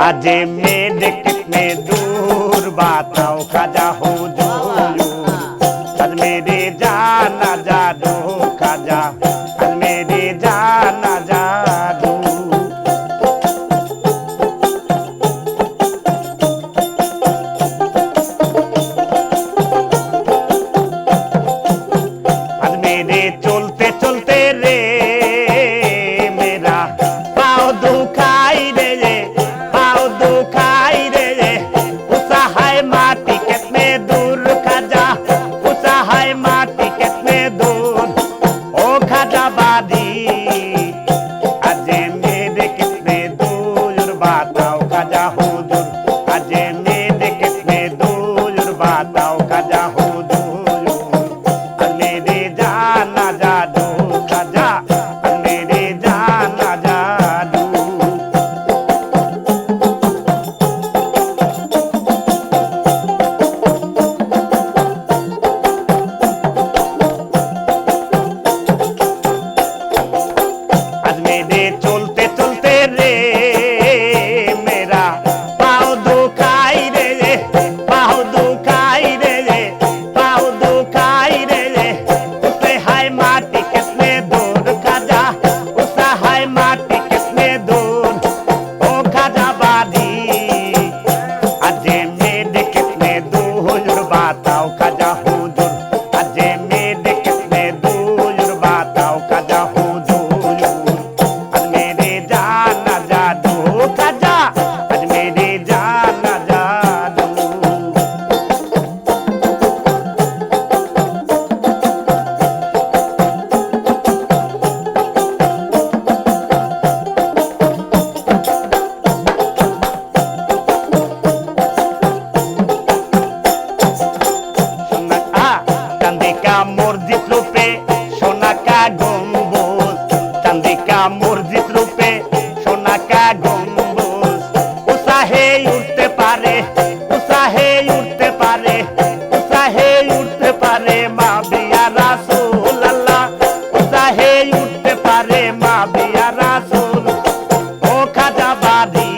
আজে মেয়ে কিতনে দূর বাতাও খাজা হো জোর আজ মেরে জানা জানো খাজা হে উঠতে পারে মা বিয়া রাসুল। ও খাজা বাদি,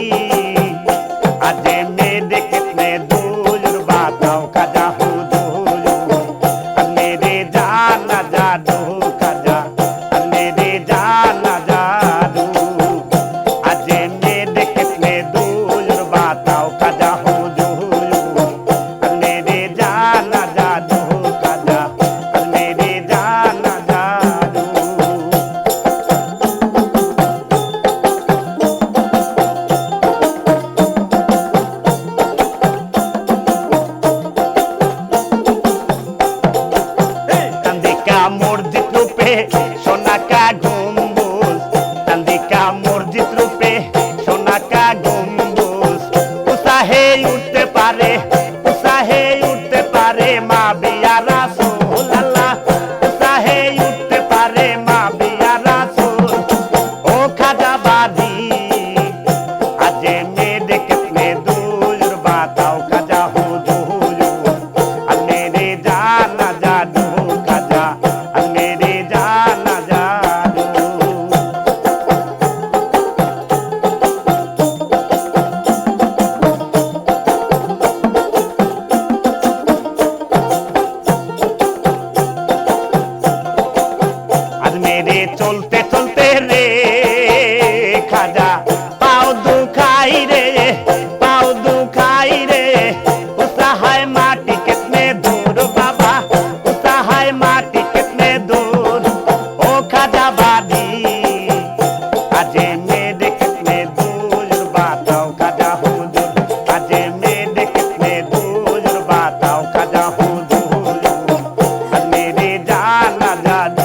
আজে মে দেখতে দুল বাতাও খাজা जा